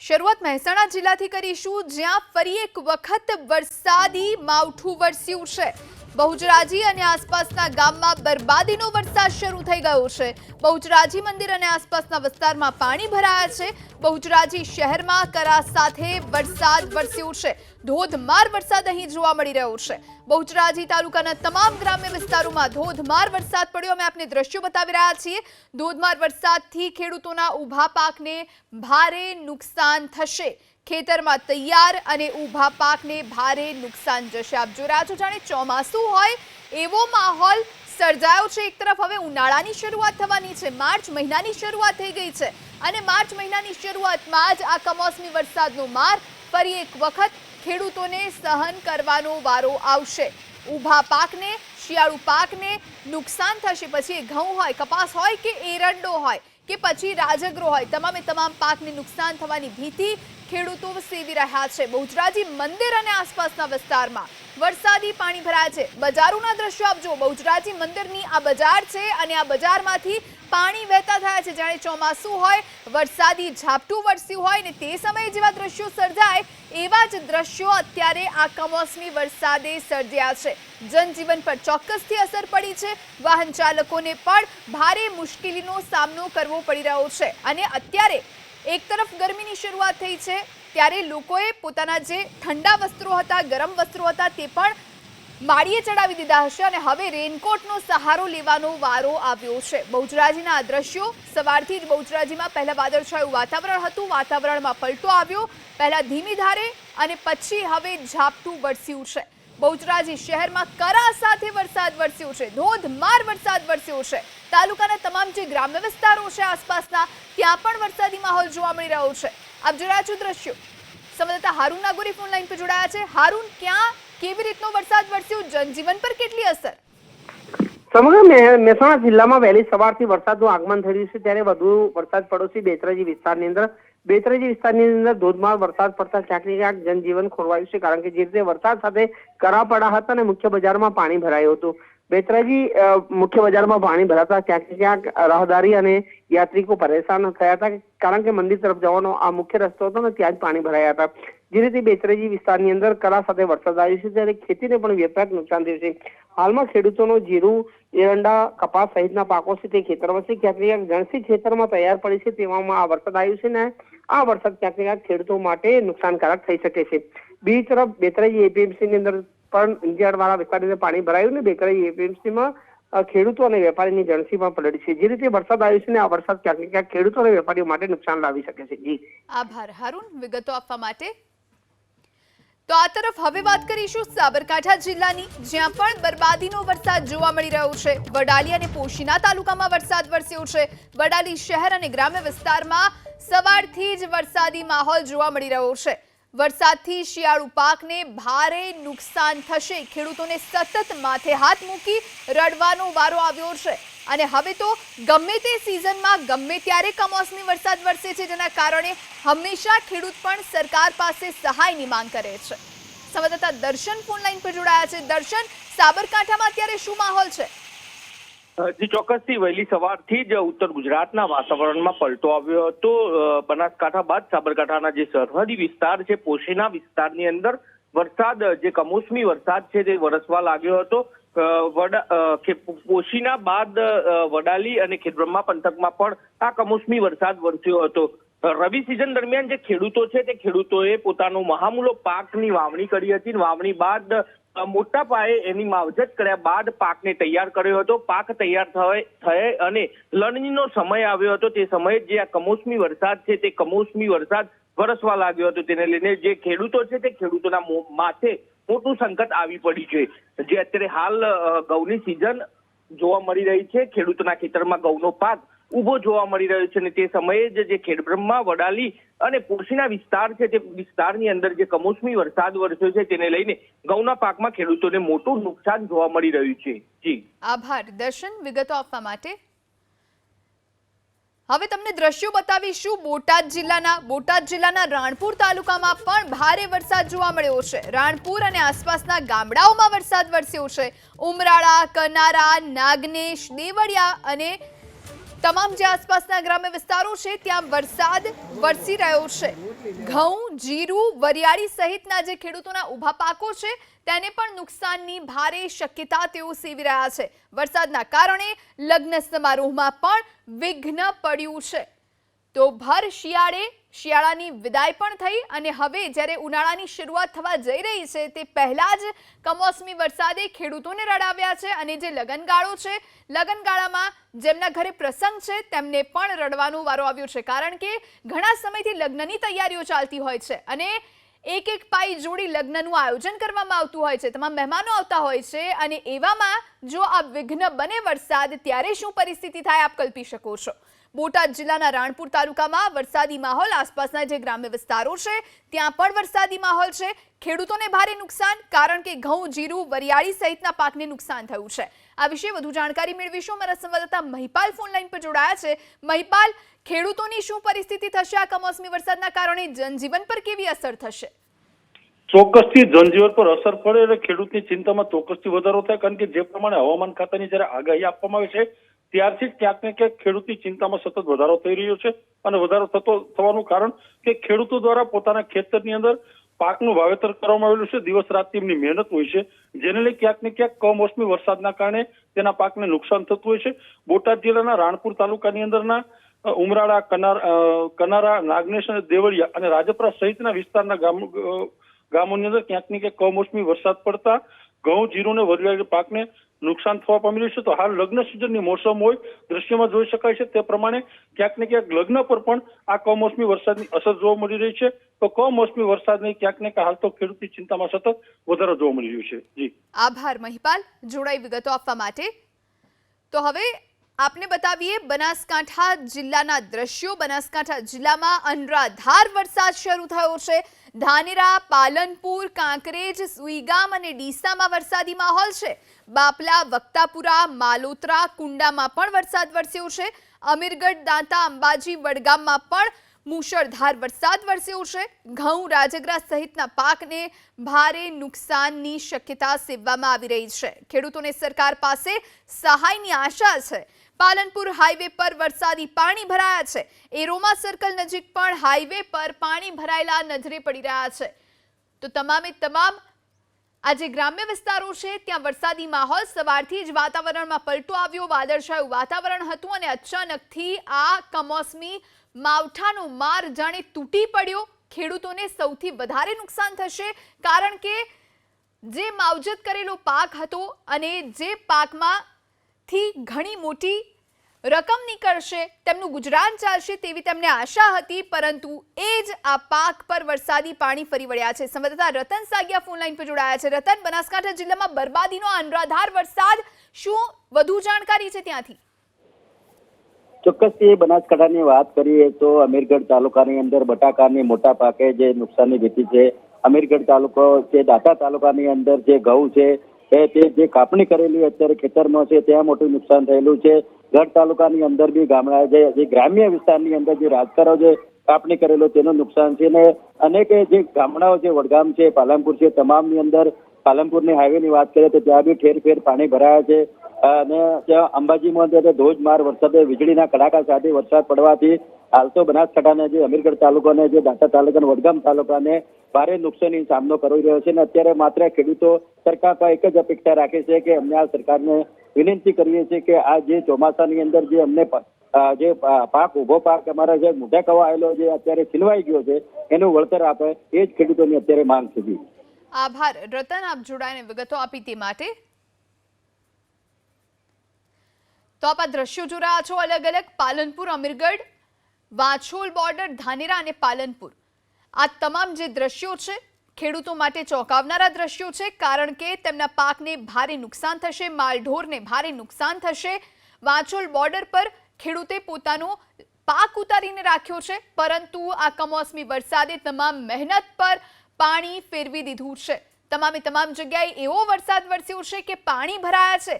શરૂઆત મહેસાણા જિલ્લાથી કરીશું જ્યાં ફરી એક વખત વરસાદી માવઠું વરસ્યું છે. બહુચરાજી અને આસપાસના ગામમાં બરબાદીનો વરસાદ શરૂ થઈ ગયો છે. બહુચરાજી મંદિર અને આસપાસના વિસ્તારમાં પાણી ભરાયા છે. બહુચરાજી શહેરમાં કરા સાથે વરસાદ વરસ્યો છે. ધોધમાર વરસાદ અહીં જોવા મળી રહ્યો છે. બહુચરાજી તાલુકાના તમામ ગ્રામ્ય વિસ્તારોમાં ધોધમાર વરસાદ પડ્યો. અમે આપને દ્રશ્યો બતાવી રહ્યા છીએ. ધોધમાર વરસાદથી ખેડૂતોના ઊભા પાકને ભારે નુકસાન થશે. ખેતરમાં તૈયાર અને ઊભા પાકને ભારે નુકસાન જશે. આપ જોઈ રહ્યા છો જાણે ચોમાસું હોય એવો માહોલ સર્જાયો છે. એક તરફ હવે ઉનાળાની શરૂઆત થવાની છે. માર્ચ મહિનાની શરૂઆત થઈ ગઈ છે અને માર્ચ મહિનાની શરૂઆતમાં જ આ કમોસમી વરસાદનો માર ફરી એક વખત ખેડૂતોને સહન કરવાનો વારો આવશે. ઊભા પાકને, શિયાળુ પાકને નુકસાન થશે. પછી એ ઘઉં હોય, કપાસ હોય કે એરંડો હોય કે પછી રાજગરો હોય, તમામે તમામ પાકને નુકસાન થવાની ભીતિ ખેડૂતો સેવી રહ્યા છે. બહુચરાજી મંદિર અને આસપાસના વિસ્તારમાં વરસાદી પાણી ભરાયા છે. બજારોના દ્રશ્યો આપજો બહુચરાજી મંદિરની આ બજાર છે અને આ બજારમાંથી પાણી વહેતા થયા છે. જાણે ચોમાસું હોય, વરસાદી ઝાપટું વરસ્યું હોય ને તે સમયે જેવા દ્રશ્યો સર્જાય, એવા જ દ્રશ્યો અત્યારે આ કમોસમી વરસાદે સર્જ્યા છે. જનજીવન પર ચોક્કસથી અસર પડી છે. વાહન ચાલકોને પણ ભારે મુશ્કેલીનો સામનો કરવો પડી રહ્યો છે. અને અત્યારે એક તરફ ગરમીની શરૂઆત થઈ છે, ત્યારે લોકોએ પોતાના જે ઠંડા વસ્ત્રો હતા, ગરમ વસ્ત્રો હતા તે પણ માળીએ ચડાવી દીધા હશે અને હવે રેનકોટનો સહારો લેવાનો વારો આવ્યો છે. બહુચરાજીના આ દ્રશ્યો સવારથી જ બહુચરાજીમાં પહેલાં વાદળછાયું વાતાવરણ હતું, વાતાવરણમાં પલટો આવ્યો. પહેલાં ધીમી ધારે અને પછી હવે ઝાપટું વરસ્યું છે. બહુચરાજી શહેરમાં કરા સાથે વરસાદ વરસ્યો છે. ધોધમાર વરસાદ વરસ્યો છે. તાલુકાના તમામ જે ગ્રામ્ય વિસ્તારો છે આસપાસના, ત્યાં પણ વરસાદી માહોલ જોવા મળી રહ્યો છે. આપ જોયા છો દ્રશ્યો. સંવાદદાતા હારૂન નાગોરી ફોન લાઈન પર જોડાયા છે. હારૂન, ક્યાં, કેવી રીતનો વરસાદ વરસ્યો? જનજીવન પર કેટલી અસર? સમગ્ર મહેસાણા જિલ્લામાં વહેલી સવારથી વરસાદનું આગમન થઈ રહ્યું છે. ત્યારે વધુ વરસાદ પડોશી બેતરાજી વિસ્તારની અંદર. બેતરાજી વિસ્તારની અંદર ધોધમાર વરસાદ પડતા ક્યાંક ને ક્યાંક જનજીવન ખોરવાયું છે, કારણ કે જે રીતે વરસાદ સાથે કરા પડ્યા હતા અને મુખ્ય બજારમાં પાણી ભરાયું હતું. બેતરાજી મુખ્ય બજારમાં પાણી ભરાતા ક્યાંક ક્યાંક રાહદારી અને યાત્રિકો પરેશાન થયા હતા, કારણ કે મંદિર તરફ જવાનો આ મુખ્ય રસ્તો હતો ને ત્યાં જ પાણી ભરાયા હતા. જે રીતે બેતરાજી વિસ્તારની અંદર કરા સાથે વરસાદ આવ્યો છે, ત્યારે ખેતીને પણ વ્યાપક નુકસાન થયું છે. હાલમાં ખેડૂતોનો જીરું, એરંડા, કપાસ સહિતના પાકો છે, તે ખેતરમાં છે ક્યાંક ક્યાંક જણસી ખેતરમાં તૈયાર પડી છે, તેવામાં આ વરસાદ આવ્યો છે ને આ વરસાદ ક્યાંક ક્યાંક ખેડૂતો માટે નુકસાનકારક થઈ શકે છે. બીજી તરફ બેતરાજી એપીએમસી ની અંદર પણ ઇન્ડિયાવાળા વિસ્તારની પાણી ભરાયું ને એપીએમસી માં ખેડૂતો અને વેપારીની જણસીમાં પલળી છે. જે રીતે વરસાદ આવ્યો છે ને આ વરસાદ ક્યાંક ક્યાંક ખેડૂતો અને વેપારીઓ માટે નુકસાન લાવી શકે છે. જી. આભાર. હારૂન, વિગતો આપવા માટે તો આ તરફ હવે વાત કરીશું સાબરકાંઠા જિલ્લાની, જ્યાં પણ બરબાદીનો વરસાદ જોવા મળી રહ્યો છે. વડાલી અને પોશીના તાલુકામાં વરસાદ વરસ્યો છે. વડાલી શહેર અને ગ્રામ્ય વિસ્તારમાં સવારથી જ વરસાદી માહોલ જોવા મળી રહ્યો છે. વરસાદથી શિયાળુ પાકને ભારે નુકસાન થશે. ખેડૂતોને સતત માથે હાથ મૂકી રડવાનો વારો આવ્યો છે. અને હવે તો ગમે તે સિઝનમાં ગમે ત્યારે કમોસમી વરસાદ વરસે છે, જેના કારણે હંમેશા ખેડૂત પણ સરકાર પાસે સહાયની માંગ કરે છે. સંવાદદાતા દર્શન ફોનલાઈન પર જોડાયા છે. દર્શન, સાબરકાંઠામાં અત્યારે શું માહોલ છે? જી ચોક્કસથી વહેલી સવારથી જ ઉત્તર ગુજરાતના વાતાવરણમાં પલટો આવ્યો હતો. બનાસકાંઠા બાદ સાબરકાંઠાના જે સરહદી વિસ્તાર છે, પોશીના વિસ્તારની અંદર વરસાદ, જે કમોસમી વરસાદ છે, તે વરસવા લાગ્યો હતો. પોશીના બાદ વડાલી અને ખેડબ્રહ્મા પંથકમાં પણ આ કમોસમી વરસાદ વરસ્યો હતો. રવિ સિઝન દરમિયાન જે ખેડૂતો છે, તે ખેડૂતોએ પોતાનો મહામૂલો પાકની વાવણી કરી હતી. વાવણી બાદ મોટા પાયે એની માવજત કર્યા બાદ પાકને તૈયાર કર્યો હતો. પાક તૈયાર થયે અને લણણીનો સમય આવ્યો હતો. તે સમયે જે આ કમોસમી વરસાદ છે, તે કમોસમી વરસાદ વરસવા લાગ્યો હતો. તેને લઈને જે ખેડૂતો છે, તે ખેડૂતોના માથે મોટું સંકટ આવી પડ્યું છે. જે અત્યારે હાલ ઘઉંની સિઝન જોવા મળી રહી છે. ખેડૂતોના ખેતરમાં ઘઉંનો પાક ઊભો જોવા મળી રહ્યો છે અને તે સમયે જ ખેડબ્રહ્મા, વડાલી અને પોશીના વિસ્તાર છે, તે વિસ્તારની અંદર જે કમોસમી વરસાદ વરસ્યો છે, તેને લઈને ઘઉંના પાકમાં ખેડૂતોને મોટું નુકસાન જોવા મળી રહ્યું છે. જી. આભાર. દર્શન, વિગતો આપવા માટે. હવે તમને દ્રશ્યો બતાવીશું. બોટાદ જિલ્લાના બોટાદ જિલ્લાના રાણપુર તાલુકામાં પણ ભારે વરસાદ જોવા મળ્યો છે. રાણપુર અને આસપાસના ગામડાઓમાં વરસાદ વરસ્યો છે. ઉમરાળા, કનારા, નાગનેશ, દેવળિયા અને તમામ જે આસપાસના ગ્રામ્ય વિસ્તારો છે, ત્યાં વરસાદ વરસી રહ્યો છે. ઘઉં, જીરું, વરિયાળી સહિતના જે ખેડૂતોના ઊભા પાકો છે, તેને પણ નુકસાનની ભારે શક્યતા તેઓ સેવી રહ્યા છે. વરસાદના કારણે લગ્ન સમારોહમાં પણ વિઘ્ન પડ્યું છે. તો ભર શિયાળે શિયાળાની વિદાય પણ થઈ અને હવે જ્યારે ઉનાળાની શરૂઆત થવા જઈ રહી છે, તે પહેલા જ કમોસમી વરસાદે ખેડૂતોને રડાવ્યા છે અને જે લગનગાળો છે, લગનગાળામાં જેમના ઘરે પ્રસંગ છે, તેમને પણ રડવાનો વારો આવ્યો છે કારણ કે ઘણા સમયથી લગ્નની તૈયારીઓ ચાલતી હોય છે અને એક એક પાઈ જોડી લગ્નનું આયોજન કરવામાં આવતું હોય છે. તમામ મહેમાનો આવતા હોય છે અને એવામાં જો આ વિઘ્ન બને વરસાદ, ત્યારે શું પરિસ્થિતિ થાય આપ કલ્પી શકો છો. બોટાદ જિલ્લાના રાણપુર તાલુકામાં વરસાદી માહોલ, આસપાસના જે ગ્રામ્ય વિસ્તારો છે, ત્યાં પણ વરસાદી માહોલ છે. ખેડૂતોને ભારે નુકસાન, કારણ કે ઘઉં, જીરું, વરિયાળી સહિતના પાકને નુકસાન થયું છે. આ વિશે વધુ જાણકારી મેળવીશું. અમારા સંવાદદાતા મહિપાલ ફોન લાઇન પર જોડાયા છે. મહિપાલ ખેડૂતોની શું પરિસ્થિતિ થશે? આ કમોસમી વરસાદના કારણે જનજીવન પર કેવી અસર થશે? ચોક્કસથી જનજીવન પર અસર પડે એટલે ખેડૂતની ચિંતામાં ચોક્કસથી વધારો થાય, કારણ કે જે પ્રમાણે હવામાન ખાતાની જ્યારે આગાહી આપવામાં આવે છે, ત્યારથી ક્યાંક ને ક્યાંક ખેડૂતની ચિંતામાં સતત વધારો થઈ રહ્યો છે. અને વધારો થતો, થવાનું કારણ કે ખેડૂતો દ્વારા પોતાના ખેતરની અંદર પાકનું વાવેતર કરવામાં આવેલું છે. દિવસ રાત તેમની મહેનત હોય છે, જેને લઈ ક્યાંક ને ક્યાંક કમોસમી વરસાદના કારણે તેના પાકને નુકસાન થતું હોય છે. બોટાદ જિલ્લાના રાણપુર તાલુકાની અંદરના ઉમરાળા, કનાર નાગનેશ દેવળિયા અને રાજપરા સહિતના વિસ્તારના ગામ ગામોની અંદર ક્યાંક ને ક્યાંક કમોસમી વરસાદ પડતા ઘઉં, જીરું ને વરિયાળી પાકને નુકસાન થવા પામી રહ્યું છે. તો હાલ લગ્ન સિઝનની મોસમ હોય, દ્રશ્યમાં જોઈ શકાય છે તે પ્રમાણે ક્યાંક ને ક્યાંક લગ્ન પર પણ આ કમોસમી વરસાદની અસર જોવા મળી રહી છે. તો કમોસમી વરસાદની ક્યાંક ને ક્યાંક હાલ તો ખેડૂતની ચિંતામાં સતત વધારો જોવા મળી રહ્યો છે. જી. આભાર, મહિપાલ. જોડાઈ વિગતો આપવા માટે. તો હવે આપને બતાવીએ, બનાસકાંઠા જિલ્લાના દ્રશ્યો. બનાસકાંઠા જિલ્લામાં અનરાધાર વરસાદ શરૂ થયો છે. ધાનેરા, પાલનપુર, કાંકરેજ, સુઈગામ અને ડીસામાં વરસાદી માહોલ છે. બાપલા, વક્તાપુરા, માલોત્રા, કુંડામાં પણ વરસાદ વરસ્યો છે. અમીરગઢ, દાંતા, અંબાજી, વડગામમાં પણ મુશળધાર વરસાદ વરસ્યો છે. ઘઉં, રાજગરા સહિતના પાકને ભારે નુકસાનની શક્યતા સેવવામાં આવી રહી છે. ખેડૂતોને સરકાર પાસે સહાયની આશા છે. પાલનપુર હાઈવે પર વરસાદી પાણી ભરાયા છે. એરોમા સર્કલ નજીક પણ હાઈવે પર પાણી ભરાયેલા નજરે પડી રહ્યા છે. તો તમામે તમામ આજે ગ્રામ્ય વિસ્તારો છે, ત્યાં વરસાદી માહોલ સવારથી જ વાતાવરણમાં પલટો આવ્યો. વાદળછાયું વાતાવરણ હતું અને અચાનકથી આ કમોસમી માવઠાનો માર જાણે તૂટી પડ્યો. ખેડૂતોને સૌથી વધારે નુકસાન થશે કારણ કે જે માવજત કરેલો પાક હતો અને જે પાકમાં થી ઘણી મોટી રકમ નીકળશે, તેમનું ગુજરાન ચાલશે તેવી તેમને આશા હતી, પરંતુ એ જ આ પાક પર વરસાદી પાણી ફરી વળ્યા છે. સંવાદદાતા રતન સાગિયા ફોન લાઈન પર જોડાયા છે. રતન, બનાસકાંઠા જિલ્લામાં બરબાદીનો અનરાધાર વરસાદ શું વધુ જાણકારી છે ત્યાંથી? ચોક્કસથી બનાસકાંઠાની વાત કરીએ તો અમીરગઢ તાલુકાની અંદર બટાકાની મોટા પાકે જે નુકસાનની ભીતિ છે, અમીરગઢ તાલુકો છે દાતા તાલુકાની અંદર જે ઘઉં છે એ તે જે કાપણી કરેલી અત્યારે ખેતરમાં છે, ત્યાં મોટું નુકસાન થયેલું છે. ગઢ તાલુકાની અંદર બી ગામડા જે ગ્રામ્ય વિસ્તારની અંદર જે રાજકારો જે કાપણી કરેલો તેનું નુકસાન છે ને અનેક જે ગામડાઓ છે, વડગામ છે, પાલનપુર છે, તમામની અંદર પાલનપુરની હાઈવેની વાત કરીએ તો ત્યાં બી ઠેર ઠેર પાણી ભરાયા છે. અને ત્યાં અંબાજીમાં ધોધમાર વરસાદે વીજળીના કડાકા સાથે વરસાદ પડવાથી હાલ તો બનાસકાંઠાને જે અમીરગઢ તાલુકો અને જે દાંતા તાલુકા વડગામ તાલુકાને ભારે નુકસાની સામનો કરી રહ્યો છે અને અત્યારે માત્ર ખેડૂતો સરકાર પર એક જ અપેક્ષા રાખે છે કે અમને આ સરકારને વિનંતી કરીએ છીએ કે આ જે ચોમાસાની અંદર જે અમને જે પાક ઊભો પાક અમારા જે મોટા કવા આવેલો જે અત્યારે છીનવાઈ ગયો છે, એનું વળતર આપે એ જ ખેડૂતોની અત્યારે માંગ છે આભાર. રતન, આપ જોડાઈને વિગતો આપી તે માટે. તો આપ આ દ્રશ્યો રહ્યા છો અલગ અલગ પાલનપુર, અમીરગઢ વાછોલ બોર્ડર ધાનેરા અને પાલનપુર. આ તમામ જે દ્રશ્યો છે, ખેડૂતો માટે ચોંકાવનારા દ્રશ્યો છે, કારણ કે તેમના પાકને ભારે નુકસાન થશે, માલઢોરને ભારે નુકસાન થશે. વાંચોલ બોર્ડર પર ખેડૂતે પોતાનો પાક ઉતારીને રાખ્યો છે, પરંતુ આ કમોસમી વરસાદે તમામ મહેનત પર પાણી ફેરવી દીધું છે. તમામે તમામ જગ્યાએ એવો વરસાદ વરસ્યો છે કે પાણી ભરાયા છે.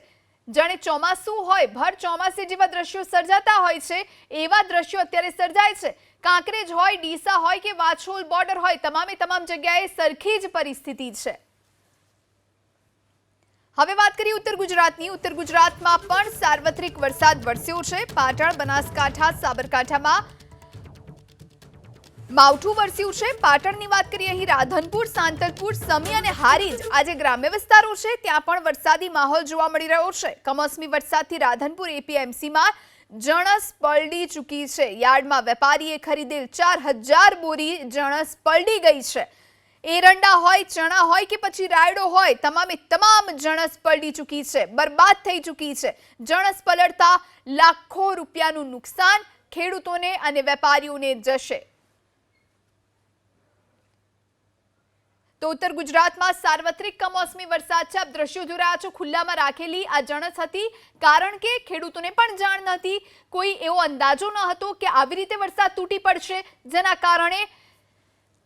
જાણે ચોમાસું હોય, ભર ચોમાસે જેવા દ્રશ્યો સર્જાતા હોય છે, એવા દ્રશ્યો અત્યારે સર્જાય છે. કાંકરેજ હોય, ડીસા હોય કે વાછોલ બોર્ડર હોય, તમામે તમામ જગ્યાએ સરખી જ પરિસ્થિતિ છે. હવે વાત કરીએ ઉત્તર ગુજરાતની. ઉત્તર ગુજરાતમાં પણ સાર્વત્રિક વરસાદ વરસ્યો છે. પાટણ, બનાસકાંઠા, સાબરકાંઠામાં માવઠું વરસ્યું છે. પાટણની વાત કરીએ અહીં રાધનપુર, સાંતલપુર, સમી અને હારીજ. આ જે ગ્રામ્ય વિસ્તારો છે. ત્યાં પણ વરસાદી માહોલ જોવા મળી રહ્યો છે. કમોસમી વરસાદથી રાધનપુર એપીએમસીમાં જણસ પલડી ચૂકી છે. યાર્ડમાં વેપારીએ ખરીદેલ ચાર હજાર બોરી જણસ પલડી ગઈ છે. એરંડા હોય, ચણા હોય કે પછી રાયડો હોય, તમામે તમામ જણસ પલડી ચૂકી છે. બરબાદ થઈ ચૂકી છે. જણસ પલળતા લાખો રૂપિયાનું નુકસાન ખેડૂતોને અને વેપારીઓને જશે. તો ઉત્તર ગુજરાતમાં સાર્વત્રિક કમોસમી વરસાદ છે આપ દ્રશ્યો જોઈ રહ્યા છો. ખુલ્લામાં રાખેલી આ જણસ હતી કારણ કે ખેડૂતોને પણ જાણ નહોતી. કોઈ એવો અંદાજો ન હતો કે આવી રીતે વરસાદ તૂટી પડશે. જેના કારણે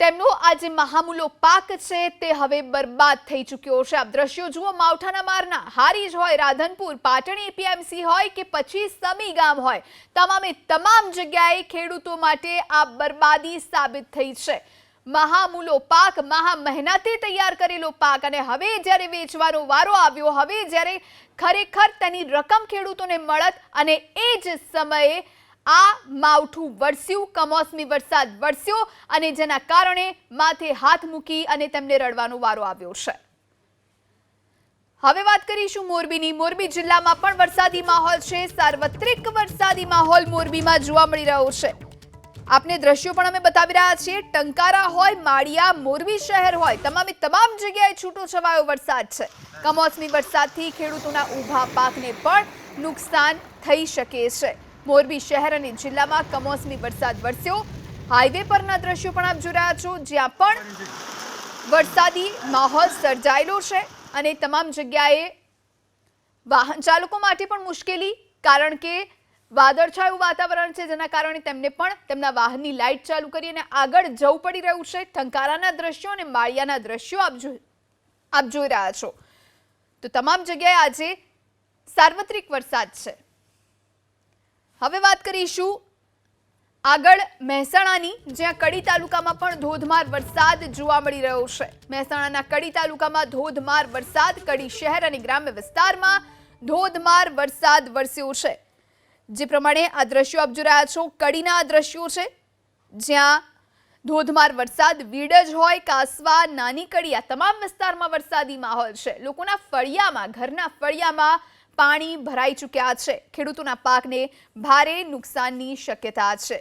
તેમનો આ જે મહામૂલો પાક છે તે હવે બરબાદ થઈ ચૂક્યો છે. આપ દ્રશ્યો જુઓ, માવઠાના મારના હારીજ હોય, રાધનપુર, પાટણ એપીએમસી હોય કે પછી સમી ગામ હોય. તમામે તમામ જગ્યાએ ખેડૂતો માટે આ બરબાદી સાબિત થઈ છે. મહામૂલો પાક, મહા મહેનતે તૈયાર કરેલો પાક. અને હવે જ્યારે વેચવાનો વારો આવ્યો, હવે જ્યારે ખરેખર તેની રકમ ખેડૂતોને મળત અને એ જ સમયે આ માવઠું વરસ્યું, કમોસમી વરસાદ વરસ્યો અને જેના કારણે માથે હાથ મૂકી અને તેમને રડવાનો વારો આવ્યો છે. હવે વાત કરીશું મોરબીની. મોરબી જિલ્લામાં પણ વરસાદી માહોલ છે. સાર્વત્રિક વરસાદી માહોલ મોરબીમાં જોવા મળી રહ્યો છે. આપને દ્રશ્યો પણ અમે બતાવી રહ્યા છીએ. ટંકારા હોય, માળિયા, મોરબી શહેર હોય, તમામે તમામ જગ્યાએ છૂટો છવાયો વરસાદ છે. કમોસમી વરસાદથી ખેડૂતોના ઊભા પાકને પણ નુકસાન થઈ શકે છે. મોરબી શહેર અને જિલ્લામાં કમોસમી વરસાદ વરસ્યો. હાઈવે પરના દ્રશ્યો પણ આપ જોઈ રહ્યા છો, જ્યાં પણ વરસાદી માહોલ સર્જાયેલો છે અને તમામ જગ્યાએ વાહન ચાલકો માટે પણ મુશ્કેલી, કારણ કે વાદળછાયું વાતાવરણ છે જેના કારણે તેમને પણ તેમના વાહનની લાઇટ ચાલુ કરી અને આગળ જવું પડી રહ્યું છે. ઠંકારાના દ્રશ્યો અને માળિયાના દ્રશ્યો આપ જોઈ આપ જોઈ રહ્યા છો. તો તમામ જગ્યાએ આજે સાર્વત્રિક વરસાદ છે. હવે વાત કરીશું આગળ મહેસાણાની, જ્યાં કડી તાલુકામાં પણ ધોધમાર વરસાદ જોવા મળી રહ્યો છે. મહેસાણાના કડી તાલુકામાં ધોધમાર વરસાદ, કડી શહેર અને ગ્રામ્ય વિસ્તારમાં ધોધમાર વરસાદ વરસ્યો છે. જે પ્રમાણે આ દ્રશ્યો આપ જોઈ રહ્યા છો, કડીના આ દ્રશ્યો છે, જ્યાં ધોધમાર વરસાદ વીડજ હોય, કાસવા, નાની કડી, આ તમામ વિસ્તારમાં વરસાદી માહોલ છે. લોકોના ફળિયામાં, ઘરના ફળિયામાં પાણી ભરાઈ ચૂક્યા છે. ખેડૂતોના પાકને ભારે નુકસાનની શક્યતા છે.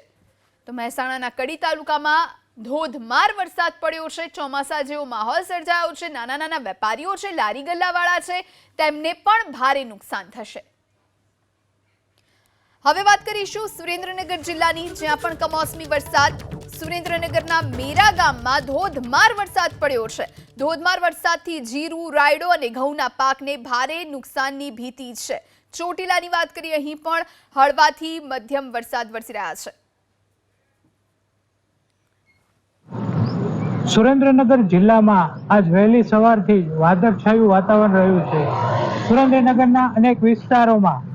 તો મહેસાણાના કડી તાલુકામાં ધોધમાર વરસાદ પડ્યો છે, ચોમાસા જેવો માહોલ સર્જાયો છે નાના નાના વેપારીઓ છે, લારી ગલ્લાવાળા છે, તેમને પણ ભારે નુકસાન થશે. હવે વાત કરીશું સુરેન્દ્રનગર જિલ્લાની, જ્યાં પણ કમોસમી વરસાદ. સુરેન્દ્રનગરના મેરા ગામમાં ધોધમાર વરસાદ પડ્યો છે. ધોધમાર વરસાદથી જીરું, રાયડો અને ઘઉંના પાકને ભારે નુકસાનની ભીતિ છે. ચોટીલાની વાત કરીએ, અહીં પણ હળવાથી મધ્યમ વરસાદ વરસી રહ્યા છે. સુરેન્દ્રનગર જિલ્લામાં આજ વહેલી સવારથી વાદળછાયું વાતાવરણ રહ્યું છે. સુરેન્દ્રનગરના અનેક વિસ્તારોમાં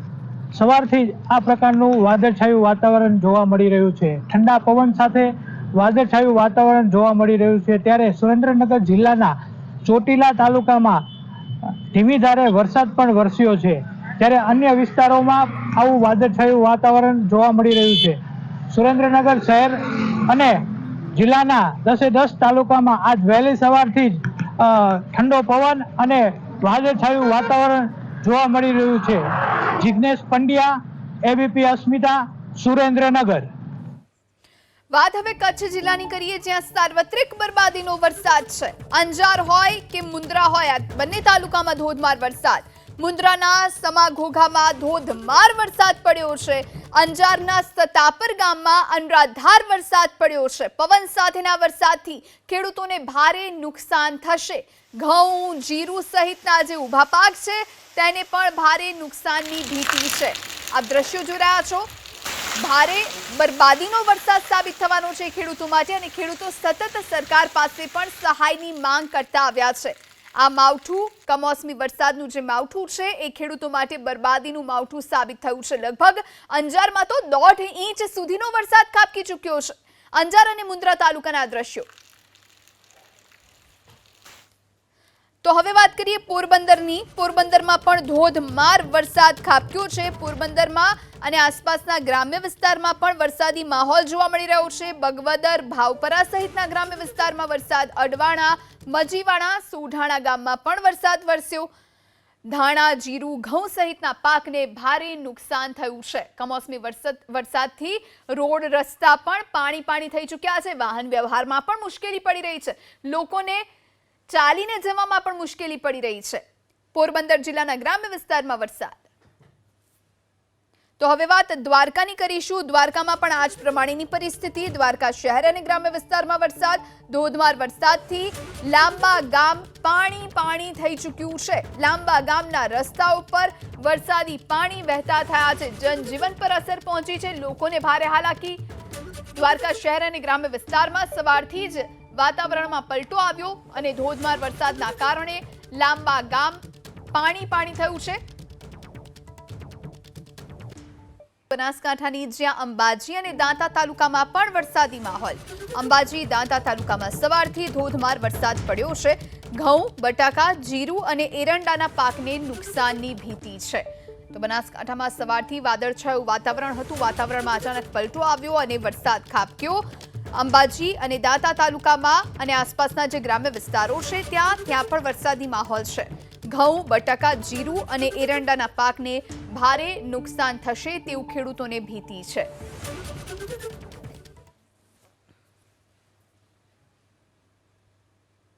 સવારથી જ આ પ્રકારનું વાદળછાયું વાતાવરણ જોવા મળી રહ્યું છે. ઠંડા પવન સાથે વાદળછાયું વાતાવરણ જોવા મળી રહ્યું છે. ત્યારે સુરેન્દ્રનગર જિલ્લાના ચોટીલા તાલુકામાં ધીમી ધારે વરસાદ પણ વરસ્યો છે. ત્યારે અન્ય વિસ્તારોમાં આવું વાદળછાયું વાતાવરણ જોવા મળી રહ્યું છે. સુરેન્દ્રનગર શહેર અને જિલ્લાના દસે દસ તાલુકામાં આજ વહેલી સવારથી જ ઠંડો પવન અને વાદળછાયું વાતાવરણ જોવા મળી રહ્યું છે. જિજ્ઞેશ પંડ્યા એબીપી અસ્મિતા, સુરેન્દ્રનગર. વાત હવે કચ્છ જિલ્લાની કરીએ, જ્યાં સાર્વત્રિક બરબાદીનો વરસાદ છે. અંજાર હોય કે મુન્દ્રા હોય, આ બંને તાલુકામાં ધોધમાર વરસાદ. મુન્દ્રાના સમાઘોઘામાં ધોધમાર વરસાદ પડ્યો છે. અંજારના સતાપર ગામમાં અનરાધાર વરસાદ પડ્યો છે. પવન સાથેના વરસાદથી ખેડૂતોને ભારે નુકસાન થશે. ઘઉં, જીરું સહિતના જે ઊભા પાક છે તેને પણ ભારે નુકસાનની ભીતિ છે. આપ દ્રશ્યો જોઈ રહ્યા છો? ભારે બરબાદીનો વરસાદ સાબિત થવાનો છે ખેડૂતો માટે અને ખેડૂતો સતત સરકાર પાસે પણ સહાયની માંગ કરતા આવ્યા છે. આ માવઠું, કમોસમી વરસાદનું જે માવઠું છે, એ ખેડૂતો માટે બરબાદીનું માવઠું સાબિત થયું છે. લગભગ અંજારમાં તો દોઢ ઇંચ સુધીનો વરસાદ ખાબકી ચૂક્યો છે. અંજાર અને મુન્દ્રા તાલુકાના દ્રશ્યો. તો હવે વાત કરીએ પોરબંદરની. પોરબંદરમાં પણ ધોધમાર વરસાદ ખાબક્યો છે પોરબંદરમાં અને આસપાસના ગ્રામ્ય વિસ્તારમાં પણ વરસાદી માહોલ જોવા મળી રહ્યો છે. બગવદર, ભાવપરા સહિતના ગ્રામ્ય વિસ્તારમાં વરસાદ, અડવાણા, મજીવાણા, સુઢાણા ગામમાં પણ વરસાદ વરસ્યો. ધાણા, જીરું, ઘઉં સહિતના પાકને ભારે નુકસાન થયું છે. કમોસમી વરસાદ, વરસાદથી રોડ રસ્તા પણ પાણી પાણી થઈ ચૂક્યા છે. વાહન વ્યવહારમાં પણ મુશ્કેલી પડી રહી છે. લોકોને ચાલીને જવામાં પણ મુશ્કેલી પડી રહી છે. પોરબંદર જિલ્લાના ગ્રામ્ય વિસ્તારમાં વરસાદ. તો હવે વાત દ્વારકાની કરીશું. દ્વારકામાં પણ આજ પ્રમાણેની પરિસ્થિતિ. દ્વારકા શહેર અને ગ્રામ્ય વિસ્તારમાં વરસાદ. ધોધમાર વરસાદથી લાંબા ગામ પાણી પાણી થઈ ચૂક્યું છે. લાંબા ગામના રસ્તા ઉપર વરસાદી પાણી વહેતા થયા છે. જનજીવન પર અસર પહોંચી છે. લોકોને ભારે હાલાકી. દ્વારકા શહેર અને ગ્રામ્ય વિસ્તારમાં સવારથી જ વાતાવરણમાં પલટો આવ્યો અને ધોધમાર વરસાદના કારણે લાંબા ગામ પાણી પાણી થયું છે. બનાસકાંઠાની જ્યાં અંબાજી અને દાંતા તાલુકામાં પણ વરસાદી માહોલ. અંબાજી, દાંતા તાલુકામાં સવારથી ધોધમાર વરસાદ પડ્યો છે. ઘઉં, બટાકા, જીરું અને એરંડાના પાકને નુકસાનની ભીતિ છે. તો બનાસકાંઠામાં સવારથી વાદળછાયું વાતાવરણ હતું. વાતાવરણમાં અચાનક પલટો આવ્યો અને વરસાદ ખાબક્યો. અંબાજી અને દાંતા તાલુકામાં અને આસપાસના જે ગ્રામ્ય વિસ્તારો છે, ત્યાં ત્યાં પણ વરસાદી માહોલ છે. ઘઉં, બટાકા, જીરું અને એરંડાના પાકને ભારે નુકસાન થશે તેવું ખેડૂતોને ભીતિ છે.